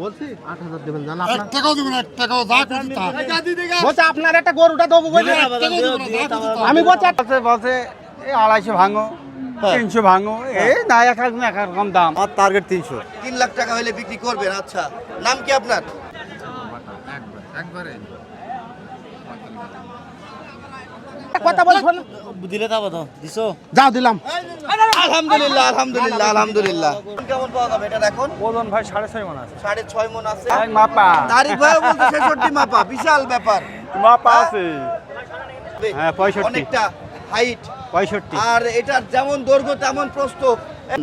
বলছি আট হাজার দেবেন জান এক টাকাও দেবেন এক টাকাও যা খুশি তা বলছে আপনার একটা গরুটা দেবো বলে না। আমি বলছি বলছে বলছে এই আড়াইশো ভাঙো তিনশো ভাঙো এই না এক এক এক রকম দাম আমার টার্গেট তিনশো তিন লাখ টাকা হলে বিক্রি করবেন আচ্ছা নাম কি আপনার কথা বলছেন দিলে দিছো? যাও দিলাম। আলহামদুলিল্লাহ আলহামদুলিল্লাহ আলহামদুলিল্লাহ। কেমন পাওয়া যাবে এটা দেখুন? ওজন ভাই সাড়ে ছয় মন আছে। সাড়ে ছয় মন আছে। মাপা। তারিখ ভাই বলতে ছেষট্টি মাপা বিশাল ব্যাপার। মাপা আছে। হ্যাঁ, পঁয়ষট্টি। অনেকটা হাইট পঁয়ষট্টি। আর এটার যেমন দৈর্ঘ্য তেমন প্রস্থ।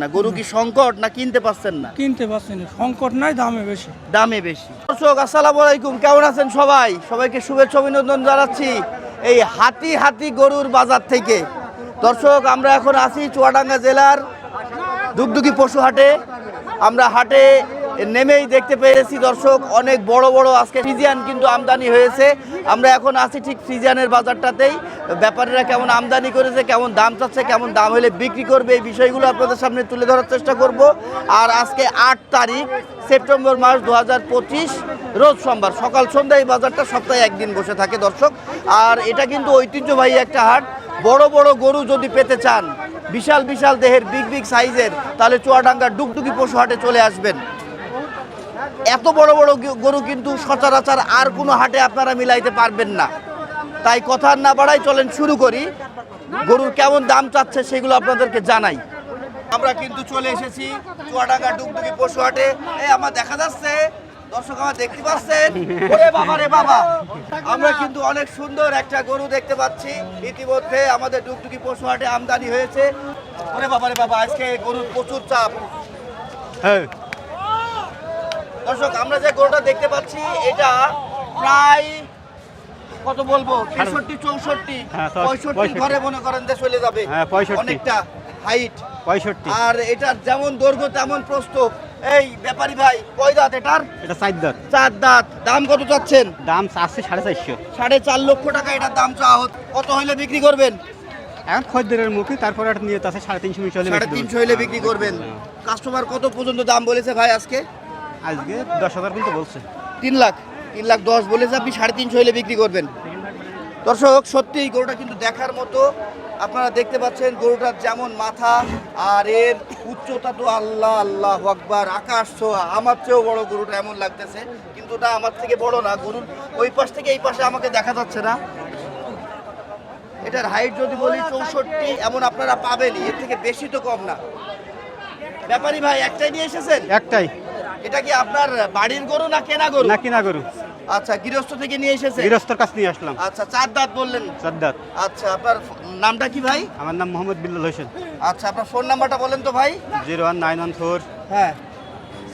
না গরু কি সংকট না কিনতে পারছেন না? কিনতে পারছি না। সংকট নাই দামে বেশি। দামে বেশি। দর্শক আসসালামু আলাইকুম। কেমন আছেন সবাই? সবাইকে শুভেচ্ছা অভিনন্দন জানাচ্ছি। এই হাতি হাতি গরুর বাজার থেকে। দর্শক, আমরা এখন আছি চুয়াডাঙ্গা জেলার দুগদুগি পশু হাটে আমরা হাটে নেমেই দেখতে পেয়েছি দর্শক, অনেক বড় বড় আজকে ফ্রিজিয়ান কিন্তু আমদানি হয়েছে। আমরা এখন আছি ঠিক ফ্রিজিয়ানের বাজারটাতেই। ব্যাপারীরা কেমন আমদানি করেছে, কেমন দাম চাচ্ছে, কেমন দাম হলে বিক্রি করবে, এই বিষয়গুলো আপনাদের সামনে তুলে ধরার চেষ্টা করব। আর আজকে আট তারিখ, সেপ্টেম্বর মাস দু হাজার পঁচিশ, রোজ সোমবার, সকাল সন্ধ্যা এই বাজারটা সপ্তাহে একদিন বসে থাকে, দর্শক। আর এটা কিন্তু ঐতিহ্যবাহী একটা হাট। বড় বড় গরু যদি পেতে চান, বিশাল বিশাল দেহের, বিগ বিগ সাইজের, তাহলে চুয়াডাঙ্গার ডুগডুগি পশু হাটে চলে আসবেন। এত বড় বড় গরু কিন্তু সচরাচর আর কোনো হাটে আপনারা মিলাইতে পারবেন না। তাই কথা না বাড়াই চলেন শুরু করি। গরুর কেমন দাম চাচ্ছে সেগুলো আপনাদেরকে জানাই। আমরা কিন্তু চলে এসেছি চুয়াডাঙ্গা ডুগডুগি পশু হাটে। এই আমার দেখা যাচ্ছে, দর্শক আমার দেখতে পাচ্ছেন। ওরে বাবা রে বাবা। আমরা কিন্তু অনেক সুন্দর একটা গরু দেখতে পাচ্ছি। ইতিমধ্যে আমাদের ডুগডুগি পশু হাটে আমদানি হয়েছে। ওরে বাবা রে বাবা, আজকে গরুর প্রচুর চাপ। হ্যাঁ দর্শক আমরা যে গরুটা দেখতে পাচ্ছি এটা প্রায় কত বলব? তেষট্টি চৌষট্টি হ্যাঁ, পঁয়ষট্টি। ঘরে মনে করেন যে চলে যাবে। হ্যাঁ, অনেকটা হাইট পঁয়ষট্টি। আর এটার যেমন দৈর্ঘ্য তেমন প্রস্ত এই ব্যাপারী ভাই কয় দাঁত এটার? এটা চার দাঁত। চার দাঁত। দাম কত চাচ্ছেন? দাম আছে সাড়ে চারশো। সাড়ে চার লক্ষ টাকা এটার দাম চাওয়া কত হইলে বিক্রি করবেন? এখন খদ্দের মুখে তারপরে একটা নিয়ে আছে সাড়ে তিনশো সাড়ে তিনশো হইলে বিক্রি করবেন। কাস্টমার কত পর্যন্ত দাম বলেছে ভাই আজকে? আজকে দশ হাজার কিন্তু বলছে। তিন লাখ তিন লাখ দশ বলেছে আপনি সাড়ে তিনশো হলে বিক্রি করবেন। দর্শক সত্যি এই গরুটা কিন্তু দেখার মতো আপনারা দেখতে পাচ্ছেন গরুটার যেমন মাথা আর এর উচ্চতা তো আল্লাহ আল্লাহ আকবার আকাশ ছোঁয়া। আমার চেয়েও বড় গরুটা এমন লাগতেছে কিন্তু ওটা আমার থেকে বড় না। গরুর ওই পাশ থেকে এই পাশে আমাকে দেখা যাচ্ছে না। এটার হাইট যদি বলি চৌষট্টি এমন আপনারা পাবেনই। এর থেকে বেশি তো কম না। ব্যাপারী ভাই একটাই নিয়ে এসেছেন? একটাই। এটা কি আপনার বাড়ির গরু না কেনা গরু? না কেনা গরু। আচ্ছা গৃহস্থ থেকে নিয়ে এসেছে? গৃহস্থর কাছ নিয়ে আসলাম। আচ্ছা চার দাঁত বললেন। চার দাঁত আচ্ছা আপনার নামটা কি ভাই? আমার নাম মোহাম্মদ বিল্লাল হোসেন। আচ্ছা আপনার ফোন নাম্বারটা বলেন তো ভাই। Zero one nine one four হ্যাঁ।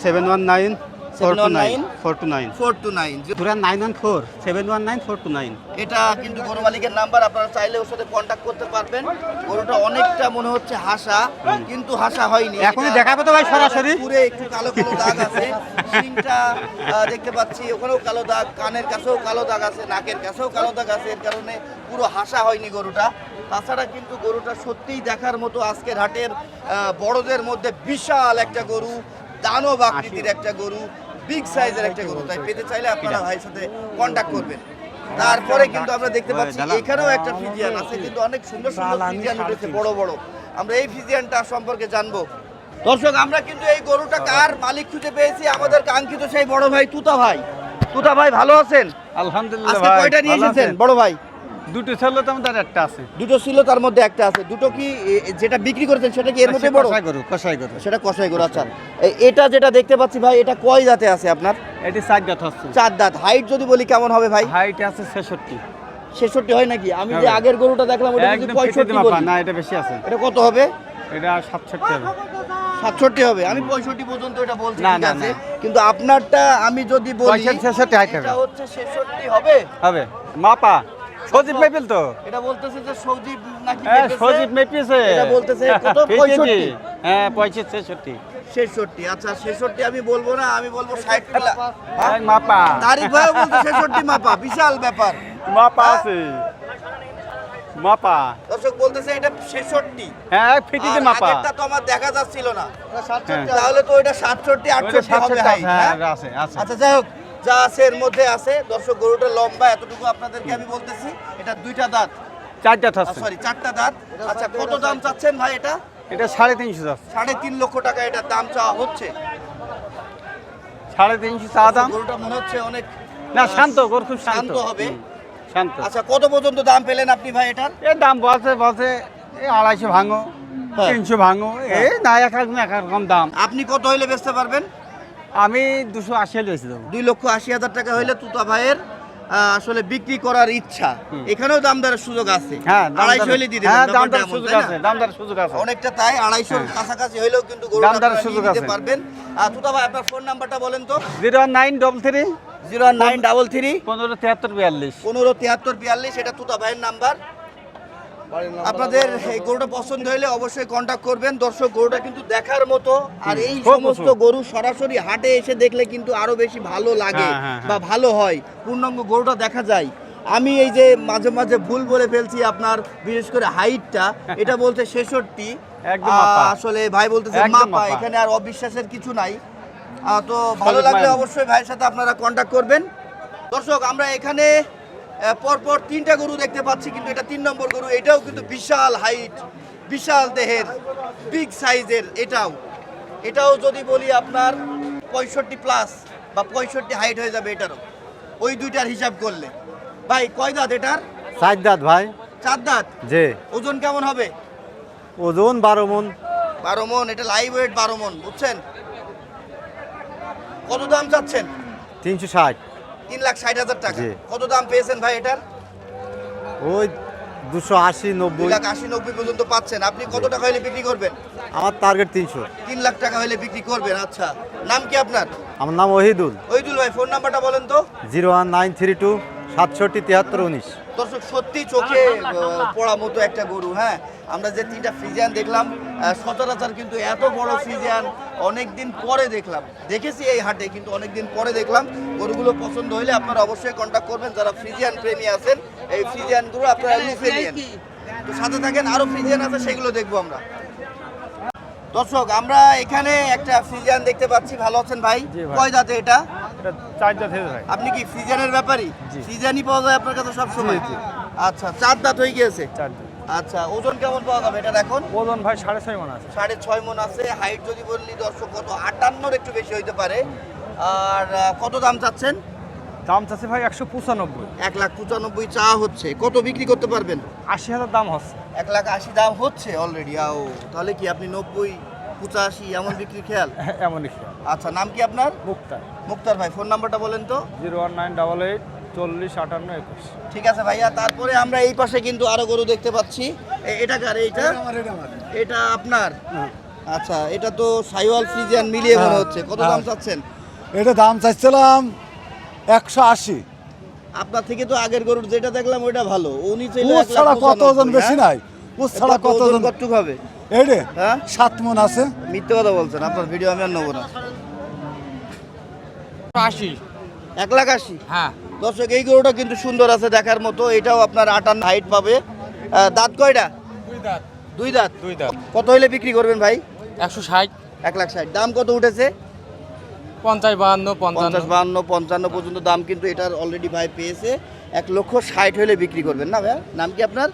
সেভেন ওয়ান নাইন এটা কিন্তু গরু মালিকের নাম্বার আপনারা চাইলে ওর সাথে কন্ট্যাক্ট করতে পারবেন। গরুটা অনেকটা মনে হচ্ছে হাসা কিন্তু হাসা হয়নি। এখনই এটা দেখাবে তো ভাই সরাসরি। পুরে একটু কালো কালো দাগ আছে। দেখতে পাচ্ছি ওখানেও কালো দাগ কানের কাছেও কালো দাগ আছে নাকের কাছেও কালো দাগ আছে। এর কারণে পুরো হাসা হয়নি গরুটা। তাছাড়া কিন্তু গরুটা সত্যিই দেখার মতো আজকের হাটের বড়দের মধ্যে বিশাল একটা গরু দানব আকৃতির একটা গরু। বিগ সাইজের একটা গরু তাই পেতে চাইলে আপনারা ভাইয়ের সাথে কন্ট্যাক্ট করবেন। তারপরে কিন্তু আমরা দেখতে পাচ্ছি এখানেও একটা ফিজিয়ান আছে কিন্তু অনেক সুন্দর সুন্দর ফিজিয়ান উঠেছে বড় বড়। আমরা এই ফিজিয়ানটা সম্পর্কে জানব। দর্শক আমরা কিন্তু এই গরুটা কার মালিক খুঁজে পেয়েছি? আমাদের কাঙ্ক্ষিত সেই বড় ভাই তুতা ভাই। তুতা ভাই ভালো আছেন? আলহামদুলিল্লাহ আজকে কয়টা নিয়ে এসেছেন বড় ভাই? দুটো ছিল তো আমাদের একটা আছে। দুটো ছিল তার মধ্যে একটা আছে। দুটো কি যেটা বিক্রি করেছেন সেটা কি এর মধ্যে বড়? কষাই গরু কষাই গরু। সেটা কষাই গরু আচ্ছা। এটা যেটা দেখতে পাচ্ছি ভাই এটা কয় দাঁতে আছে আপনার? এটি চার দাঁত হচ্ছে চার দাঁত। হাইট যদি বলি কেমন হবে ভাই? হাইট আছে ছেষট্টি। ছেষট্টি হয় নাকি? আমি যে আগের গরুটা দেখলাম ওটা একদম পঁয়ষট্টি না এটা বেশি আছে। এটা কত হবে? এটা সাতষট্টি হবে। সাতষট্টি হবে। আমি পঁয়ষট্টি পর্যন্ত এটা বলছি না, না, কিন্তু আপনারটা আমি যদি বলি ছেষট্টি height হবে। হচ্ছে ছেষট্টি হবে? হবে। মাপা সজীব মেপিল তো? এটা বলতেছে যে সজীব নাকি হ্যাঁ সজীব মেপিছে। এটা বলতেছে কত? 65 হ্যাঁ পঁয়ষট্টি ছেষট্টি। ছেষট্টি আচ্ছা ছেষট্টি আমি বলব না আমি বলব ষাট হ্যাঁ, মাপা। তারিখ ভাই বলতে ছেষট্টি মাপা বিশাল ব্যাপার। মাপা হ্যাঁ? আছে। মাপা। দর্শক বলতেছে এটা ছেষট্টি। হ্যাঁ ফিটিতে মাপা। আগেরটা তো আমার দেখা যাচ্ছিল না। হ্যাঁ। তাহলে তো এটা সাতষট্টি আটষট্টি হবে 67 হ্যাঁ, হ্যাঁ? আছে, আছে। আচ্ছা যাই হোক যা আছে এর মধ্যে আছে। দর্শক গরুটা লম্বা এতটুকু আপনাদেরকে আমি বলতেছি। এটা দুইটা দাঁত। চারটা থাকছে সরি চারটা দাঁত। আচ্ছা কত দাম চাচ্ছেন ভাই এটা? এটা সাড়ে তিনশো যাচ্ছে সাড়ে তিন লক্ষ টাকা এটার দাম চাওয়া হচ্ছে। সাড়ে তিনশো চা দাম। গরুটা মনে হচ্ছে অনেক না শান্ত গরু খুব শান্ত। হবে। শান্ত। আচ্ছা কত পর্যন্ত দাম পেলেন আপনি ভাই এটার এর দাম বলছে বলছে আড়াইশো ভাঙো হ্যাঁ। তিনশো ভাঙো এই না এক রকম এক রকম দাম। আপনি কত হইলে বেচতে পারবেন? আমি দুশো আশি লইছি দুই লক্ষ আশি হাজার টাকা হইলে তুতা ভাইয়ের আসলে বিক্রি করার ইচ্ছা। এখানেও দাম দরের সুযোগ আছে। হ্যাঁ আড়াইশো হইলে হ্যাঁ দাম দরের সুযোগ তাই আছে দাম দরের সুযোগ আছে। অনেকটা তাই আড়াইশোর কাছাকাছি হইলেও কিন্তু দাম দরের সুযোগ আছে। পারবেন। আর তুতা ভাই আপনার ফোন নাম্বারটা বলেন তো। Zero nine double three. Zero nine double three. পনেরো তিয়াত্তর বিয়াল্লিশ। পনেরো তিয়াত্তর বিয়াল্লিশ এটা তুতা ভাইয়ের নাম্বার আপনাদের এই গরুটা পছন্দ হলে অবশ্যই কন্ট্যাক্ট করবেন। দর্শক গরুটা কিন্তু দেখার মতো। আর এই সমস্ত গরু সরাসরি হাটে এসে দেখলে কিন্তু আরও বেশি ভালো লাগে হ্যাঁ, হ্যাঁ, বা ভালো হয়। পূর্ণাঙ্গ গরুটা দেখা যায়। আমি এই যে মাঝে মাঝে ভুল বলে ফেলছি আপনার বিশেষ করে হাইটটা এটা বলতে ছেষট্টি। আসলে ভাই বলতেছে মাপা। এখানে আর অবিশ্বাসের কিছু নাই। তো ভালো লাগলে অবশ্যই ভাইয়ের সাথে আপনারা কন্ট্যাক্ট করবেন। দর্শক আমরা এখানে পরপর তিনটা গরু দেখতে পাচ্ছি কিন্তু এটা তিন নম্বর গরু এটাও কিন্তু বিশাল হাইট বিশাল দেহের বিগ সাইজের এটাও। এটাও যদি বলি আপনার পঁয়ষট্টি প্লাস বা পঁয়ষট্টি হাইট হয়ে যাবে এটারও। ওই দুইটার হিসাব করলে। ভাই কয় দাঁত এটার? চার দাঁত ভাই। চার দাঁত? যে ওজন কেমন হবে? ওজন বারো মন। বারো মন এটা লাইভ ওয়েট বারো মন বুঝছেন? কত দাম চাচ্ছেন? তিনশো ষাট। তিন লাখ ষাট হাজার টাকা। কত দাম পেয়েছেন ভাই এটার? ওই দুশো আশি নব্বই। লাখ আশি নব্বই পর্যন্ত পাচ্ছেন। আপনি কত টাকা হলে বিক্রি করবেন? আমার টার্গেট তিনশো। তিন লাখ টাকা হলে বিক্রি করবেন আচ্ছা। নাম কি আপনার? আমার নাম ওহিদুল। ওহিদুল ভাই ফোন নাম্বারটা বলেন তো। Zero one nine three two সাতষট্টি তিয়াত্তর উনিশ। দর্শক সত্যি চোখে পড়া মতো একটা গরু হ্যাঁ? আমরা যে তিনটা ফ্রিজিয়ান দেখলাম সচরাচর কিন্তু এত বড় ফ্রিজিয়ান অনেক দিন পরে দেখলাম। দেখেছি এই হাটে কিন্তু অনেক দিন পরে দেখলাম। গরুগুলো পছন্দ হলে আপনারা অবশ্যই কন্ট্যাক্ট করবেন। যারা ফ্রিজিয়ান প্রেমী আছেন এই ফ্রিজিয়ানগুলো আপনারা লিখে নিন তো সাথে থাকেন আরও ফ্রিজিয়ান আছে সেগুলো দেখব আমরা। দর্শক আমরা এখানে একটা ফ্রিজিয়ান দেখতে পাচ্ছি। ভালো আছেন ভাই? ভাই। কয় দাঁতে এটা? এটা চার দাঁত হয়ে যায়। আপনি কি ফ্রিজানের ব্যাপারই জি। ফ্রিজানই পাওয়া যায় আপনার কাছে সব সময়? আচ্ছা চার দাঁত হয়ে গিয়েছে? চার দাঁত। আচ্ছা ওজন কেমন পাওয়া যাবে এটা এখন? ওজন ভাই সাড়ে ছয় মন আছে। সাড়ে ছয় মন আছে। হাইট যদি বললি দর্শক কত? আটান্নর একটু বেশি হইতে পারে। আর আহ, কত দাম চাচ্ছেন? দাম চাচ্ছে ভাই একশো পঁচানব্বই। এক লাখ পঁচানব্বই চা হচ্ছে। কত বিক্রি করতে পারবেন? আশি হাজার দাম হচ্ছে। এক লাখ আশি দাম হচ্ছে অলরেডি আও। তাহলে কি আপনি নব্বই পঁচাশি এমন বিক্রি খেয়াল? এমনই খেয়াল। আচ্ছা নাম কি আপনার? মুক্তার। মুক্তার ভাই ফোন নাম্বারটা বলেন তো। Zero one nine double eight চল্লিশ আটান্ন একুশ। ঠিক আছে ভাইয়া তারপরে আমরা এই পাশে কিন্তু আরও গরু দেখতে পাচ্ছি। এটা কার এইটা? এটা আপনার? আচ্ছা এটা তো সাইওয়াল ফ্রিজিয়ান মিলিয়ে মনে হচ্ছে। কত দাম চাচ্ছেন? এটা দাম চাইছিলাম একশো আশি। আপনার থেকে তো আগের গরুর যেটা দেখলাম ওইটা ভালো। উনি ছাড়া কত ওজন বেশি হ্যাঁ? নাই? উস ছাড়া কত ওজন কতটুক হবে? এইরে হ্যাঁ? সাত মন আছে। মিথ্যে কথা বলছেন আপনার ভিডিও আমি আর নেব না। আশি। এক লাখ আশি? হ্যাঁ। দর্শক এই গরুটা কিন্তু সুন্দর আছে দেখার মতো। এটাও আপনার আটান্ন হাইট পাবে। দাঁত কয়টা? দুই দাঁত। দুই দাঁত? দুই দাঁত। কত হইলে বিক্রি করবেন ভাই? একশো ষাট। এক লাখ ষাট। দাম কত উঠেছে? পঞ্চাশ বাহান্ন পঞ্চাশ বাহান্ন পঞ্চান্ন পর্যন্ত দাম কিন্তু এটার অলরেডি ভাই পেয়েছে। এক লক্ষ ষাট হলে বিক্রি করবেন না ভাইয়া? নাম কি আপনার?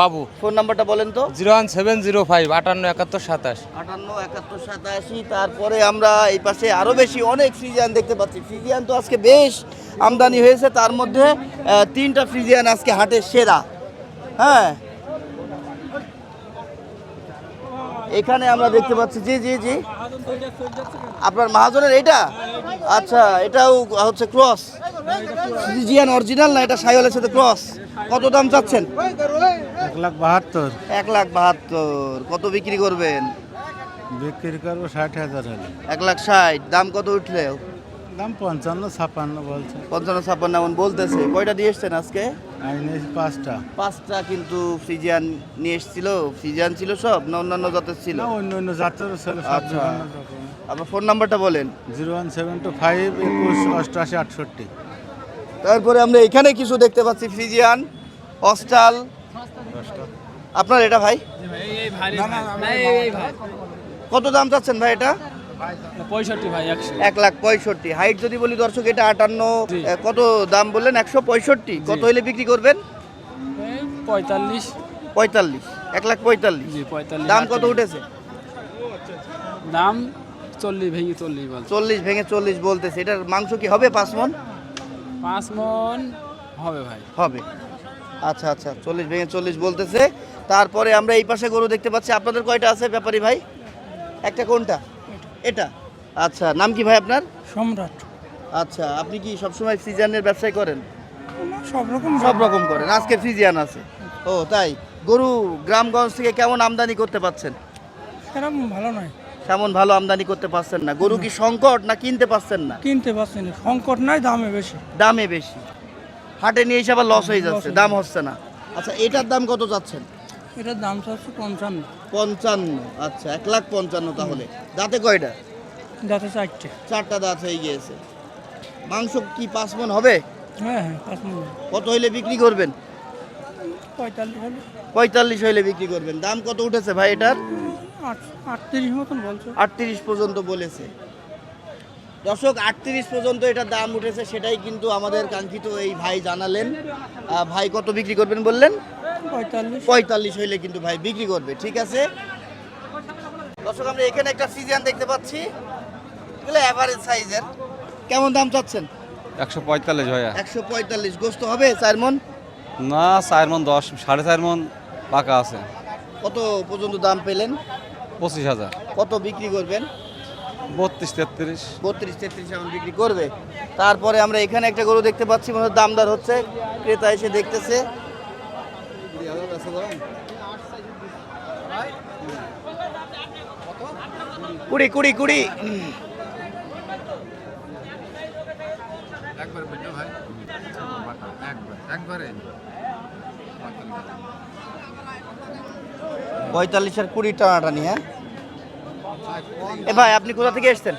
বাবু। ফোন নাম্বারটা বলেন তো। Zero one seven zero five আটান্ন একাত্তর সাতাশ। আটান্ন একাত্তর সাতাশি তারপরে আমরা এই পাশে আরও বেশি অনেক ফ্রিজিয়ান দেখতে পাচ্ছি। ফ্রিজিয়ান তো আজকে বেশ আমদানি হয়েছে তার মধ্যে তিনটা ফ্রিজিয়ান আজকে হাটের সেরা। হ্যাঁ। এখানে আমরা দেখতে পাচ্ছি জি জি জি। আপনার মহাজনের এটা আচ্ছা এটাও হচ্ছে ক্রস। ফ্রিজিয়ান অরিজিনাল না এটা সাইওয়ালের সাথে ক্রস। কত দাম চাচ্ছেন? লাখ বাহাত্তর। এক লাখ বাহাত্তর। কত বিক্রি করবেন? বিক্রি করব ষাট হাজার হলে। এক লাখ ষাট। দাম কত উঠলে? দাম পঞ্চান্ন ছাপান্ন বলছে। পঞ্চান্ন ছাপ্পান্ন এমন বলতেছে। কয়টা দিয়ে এসছেন আজকে? আমি নিয়েছি পাঁচটা। পাঁচটা কিন্তু ফ্রিজিয়ান নিয়ে এসেছিল। ফ্রিজিয়ান ছিল সব না অন্যান্য জাতের ছিল? না অন্য অন্য জাতেরও ছিল আচ্ছা। আপনার ফোন নাম্বারটা বলেন। Zero one seven two five একুশ অষ্টআশি আটষট্টি। তারপরে আমরা এখানে কিছু দেখতে পাচ্ছি। ফ্রিজিয়ান অস্টাল আপনার এটা ভাই? কত দাম চাচ্ছেন ভাই এটা? এক লাখ পঁয়ষট্টি। হাইট যদি বলি দর্শক এটা আটান্ন কত দাম বললেন? একশো পঁয়ষট্টি। কত হইলে বিক্রি করবেন? পঁয়তাল্লিশ। পঁয়তাল্লিশ। এক লাখ পঁয়তাল্লিশ। পঁয়তাল্লিশ দাম কত উঠেছে? দাম চল্লিশ ভেঙে চল্লিশ বল চল্লিশ ভেঙে চল্লিশ বলতেছে। এটার মাংস কি হবে পাঁচ মন? পাঁচ মন হবে ভাই। হবে। আচ্ছা আচ্ছা চল্লিশ ভেঙে চল্লিশ বলতেছে। তারপরে আমরা এই পাশে গরু দেখতে পাচ্ছি। আপনাদের কয়টা আছে ব্যাপারী ভাই? একটা কোনটা? এটা। আচ্ছা নাম কি ভাই আপনার? সম্রাট। আচ্ছা আপনি কি সবসময় ফ্রিজিয়ানের ব্যবসায় করেন? সব রকম সব রকম করেন। আজকে ফ্রিজিয়ান আছে। ও তাই। গরু গ্রামগঞ্জ থেকে কেমন আমদানি করতে পাচ্ছেন সেরকম ভালো নয়। তেমন ভালো আমদানি করতে পারছেন না। গরু কি সংকট না কিনতে পারছেন না? কিনতে পারছেন না। সংকট নাই দামে বেশি। দামে বেশি। হাটে নিয়ে এসে আবার লস হয়ে যাচ্ছে দাম হচ্ছে না। আচ্ছা এটার দাম কত যাচ্ছেন এটার দাম চাচ্ছে পঞ্চান্ন। পঞ্চান্ন আচ্ছা এক লাখ পঞ্চান্ন তাহলে। দাঁতে কয়টা? যাতে চারটে। চারটা দাঁত হয়ে গিয়েছে। মাংস কি পাঁচ মন হবে? হ্যাঁ হ্যাঁ পাঁচ কত হইলে বিক্রি করবেন? পঁয়তাল্লিশ হলে। পঁয়তাল্লিশ হইলে বিক্রি করবেন। দাম কত উঠেছে ভাই এটার? আটত্রিশ মতন বলছো। আটত্রিশ পর্যন্ত বলেছে। দর্শক আটত্রিশ পর্যন্ত এটার দাম উঠেছে সেটাই কিন্তু আমাদের কাঙ্ক্ষিত এই ভাই জানালেন। ভাই কত বিক্রি করবেন বললেন? পঁয়তাল্লিশ। পঁয়তাল্লিশ হইলে কিন্তু ভাই বিক্রি করবে ঠিক আছে? দর্শক আমরা এখানে একটা সিজিয়ান দেখতে পাচ্ছি। এগুলো অ্যাভারেজ সাইজের কেমন দাম চাচ্ছেন? একশো পঁয়তাল্লিশ ভাইয়া। একশো পঁয়তাল্লিশ। গোস্ত হবে চার মন না চার মন দশ সাড়ে চার মন পাকা আছে। কত পর্যন্ত দাম পেলেন? পঁচিশ হাজার। কত বিক্রি করবেন? বত্রিশ তেত্রিশ। বত্রিশ তেত্রিশ এমন বিক্রি করবে। তারপরে আমরা এখানে একটা গরু দেখতে পাচ্ছি মনে দামদার হচ্ছে। ক্রেতা এসে দেখতেছে। কুড়ি কুড়ি কুড়ি। পঁয়তাল্লিশ আর কুড়ি টানাটানি হ্যাঁ? এ ভাই আপনি কোথা থেকে এসছেন?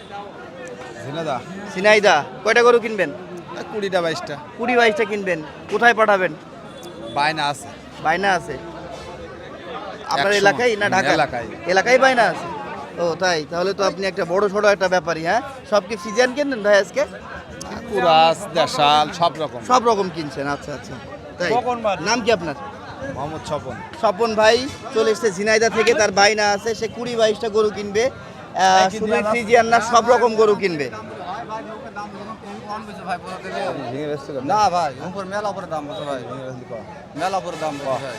ঝিনাদা সিনাইদা কয়টা গরু কিনবেন? কুড়িটা বাইশটা। কুড়ি বাইশটা কিনবেন। কোথায় পাঠাবেন? বায়না আছে। বাইনা আছে? আপনার এলাকায় না ঢাকা এলাকায়। এলাকায় বাইনা আছে? ও তাই। তাহলে তো আপনি একটা বড় ছোট একটা ব্যাপারী হ্যাঁ? সব কি সিজন কিনবেন ভাই আজকে? কুরাস দেশাল সব রকম। সব রকম কিনছেন আচ্ছা আচ্ছা। তাই। নাম কি আপনার? মোহাম্মদ স্বপন। স্বপন ভাই চলে এসছে ঝিনাইদা থেকে তার বাইনা আছে সে কুড়ি বাইশটা গরু কিনবে আহ, শুধু ফ্রিজিয়ান না সব রকম গরু কিনবে। না ভাই উপর মেলা উপরে দাম বলছে ভাই। মেলা উপরে দাম ভাই।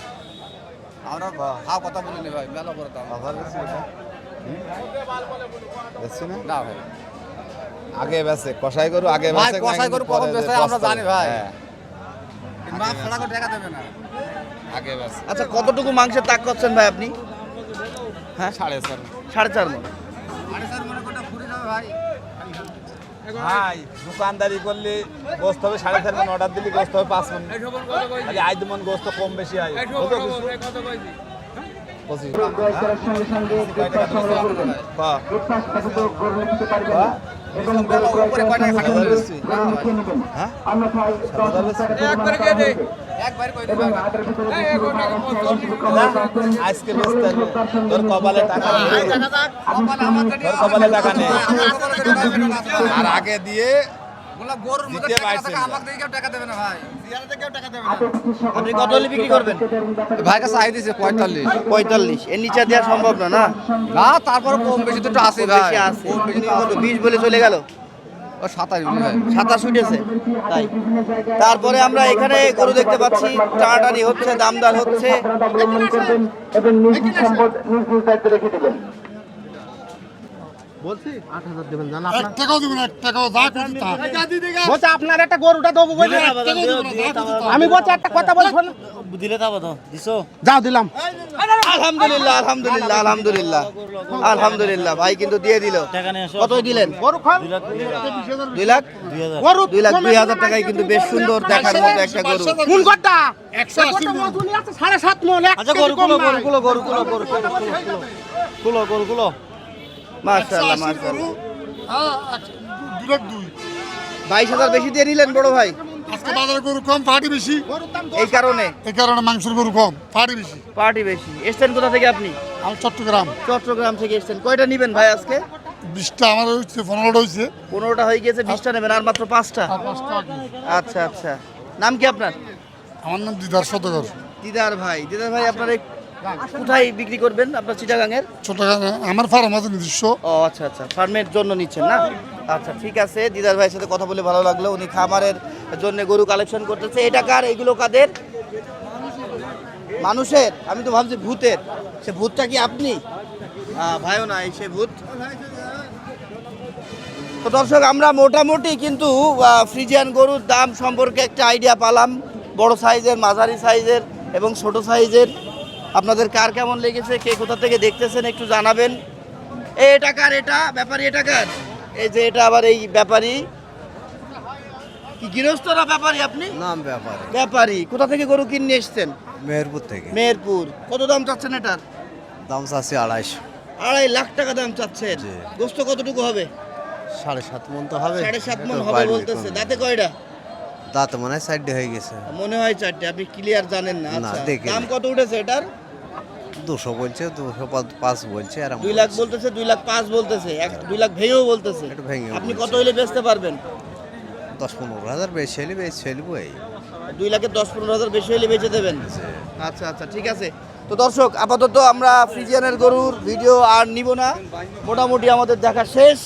আমরা হা কথা বলিনি ভাই মেলা উপরে দাম। না? ভাই। আগে বেছে কষাই গরু আগে কষাই গরু কখন বেচে আমরা জানি ভাই। আগে আচ্ছা কতটুকু মাংসের তাক করছেন ভাই আপনি? হ্যাঁ? সাড়ে চার সাড়ে চার মণ ভাই। দোকানদারি করলে গোস্ত হবে সাড়ে চার মন অর্ডার দিলে গোস্ত হবে পাঁচ মন। খালি আই মন গোস্ত কম বেশি হয়। আজকে তোর কপালে টাকা নেই। কপালে টাকা নেই। আর আগে দিয়ে। আপনি কত হলে বিক্রি করবেন? ভাই কাছে আই দিছে পঁয়তাল্লিশ। পঁয়তাল্লিশ। এর নিচে দেওয়া সম্ভব না না? না তারপর কম বেশি তো একটু আছে ভাই। বেশি কত? বিশ বলে চলে গেল? ও সাতাশ ভাই। সাতাশ উঠেছে। তাই। তারপরে আমরা এখানে গরু দেখতে পাচ্ছি টানাটানি হচ্ছে দামদার হচ্ছে। বলছি? দেবেন জান এক আপনার টাকাও দেবেন এক টাকাও যা খুশি তা। বলছে আপনার একটা গরুটা দেবো বলে। আমি বলছি একটা কথা বলে শোন দিলে তা বলো দিছো? যাও দিলাম। আলহামদুলিল্লাহ আলহামদুলিল্লাহ আলহামদুলিল্লাহ আলহামদুলিল্লাহ ভাই কিন্তু দিয়ে দিল। কতই দিলেন? গরু খান? দুই লাখ গরু দুই লাখ দুই হাজার টাকায় কিন্তু বেশ সুন্দর দেখার মতো একটা গরু। কোন আশি গরুটা? মজুরি আছে? সাড়ে সাত মন এক আচ্ছা গরু গুলো। গরু গুলো গরু গুলো গরু গুলো গরু গুলো মাশাআল্লাহ মাশাআল্লাহ। হ্যাঁ, লাখ দুই। বাইশ হাজার বেশি দিয়ে নিলেন বড় ভাই? আজকে বাজারে গরু কম বেশি। এই কারণে? এই কারণে মাংসের গরু কম বেশি। বেশি। এসছেন কোথা থেকে আপনি? আর চট্টগ্রাম। চট্টগ্রাম থেকে এসছেন। কয়টা নিবেন ভাই আজকে? বিশটা আমার হচ্ছে পনেরোটা হয়েছে। পনেরোটা হয়ে গেছে বিশটা নেবেন আর মাত্র পাঁচটা? পাঁচটা আচ্ছা আচ্ছা। নাম কি আপনার? আমার নাম দিদার সদগর। দিদার ভাই। দিদার ভাই আপনার কোথায় বিক্রি করবেন আপনার চিটাগাঙের? ছোট্টগ্রাম আমার ফার্ম আছে নিজস্ব। ও আচ্ছা আচ্ছা। ফার্মের জন্য নিচ্ছেন না? আচ্ছা ঠিক আছে। দিদার ভাইয়ের সাথে কথা বলে ভালো লাগল। উনি খামারের জন্য গরু কালেকশন করতেছে। এটা কার? এগুলো কাদের? মানুষের? আমি তো ভাবছি ভূতের। সে ভূতটা কি আপনি? ভাইও নাই সে ভূত। তো দর্শক আমরা মোটামুটি কিন্তু ফ্রিজিয়ান গরুর দাম সম্পর্কে একটা আইডিয়া পালাম। বড় সাইজের মাঝারি সাইজের এবং ছোট সাইজের। আপনাদের কার কেমন লেগেছে কে কোথা থেকে দেখতেছেন একটু জানাবেন। এটা কার এটা? ব্যাপারী এটা কার? এই যে এটা আবার এই ব্যাপারী। কি গৃহস্থ না ব্যাপারী আপনি? নাম ব্যাপার। ব্যাপারী। কোথা থেকে গরু কিনে এসছেন? মেহেরপুর থেকে। মেহেরপুর। কত দাম চাচ্ছেন এটার? দাম চাচ্ছি আড়াইশো। আড়াই লাখ টাকা দাম চাচ্ছেন। গোস্ত কতটুকু হবে? সাড়ে সাত মন তো হবে। সাড়ে সাত মন হবে বলতেছে। দাঁতে কয়টা? দাঁত মনে হয় সাইডে হয়ে গেছে। মনে হয় চারটে আপনি ক্লিয়ার জানেন না না, আচ্ছা। দেখি দাম কত উঠেছে এটার? দুশো বলছে দুশো পাঁচ- পাঁচ বলছে আর দুই লাখ বলতেছে দুই লাখ পাঁচ বলতেছে এক দুই লাখ ভেঙেও বলতেছে। একটু ভেঙেও আপনি কত বলছে। হলে বেচতে পারবেন? দশ পনেরো হাজার বেশি হলে বেশি ফেলব এই দুই লাখের দশ পনেরো হাজার বেশি হলে বেচে দেবেন। আচ্ছা আচ্ছা ঠিক আছে। তো দর্শক আপাতত আমরা ফ্রিজিয়ানের গরুর ভিডিও আর নিব না। মোটামুটি আমাদের দেখা শেষ।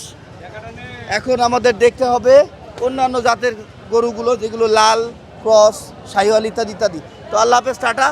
এখন আমাদের দেখতে হবে অন্যান্য জাতের গরুগুলো যেগুলো লাল ক্রস শাহিওয়াল ইত্যাদি ইত্যাদি। তো আল্লাহ হাফেজ টাটা।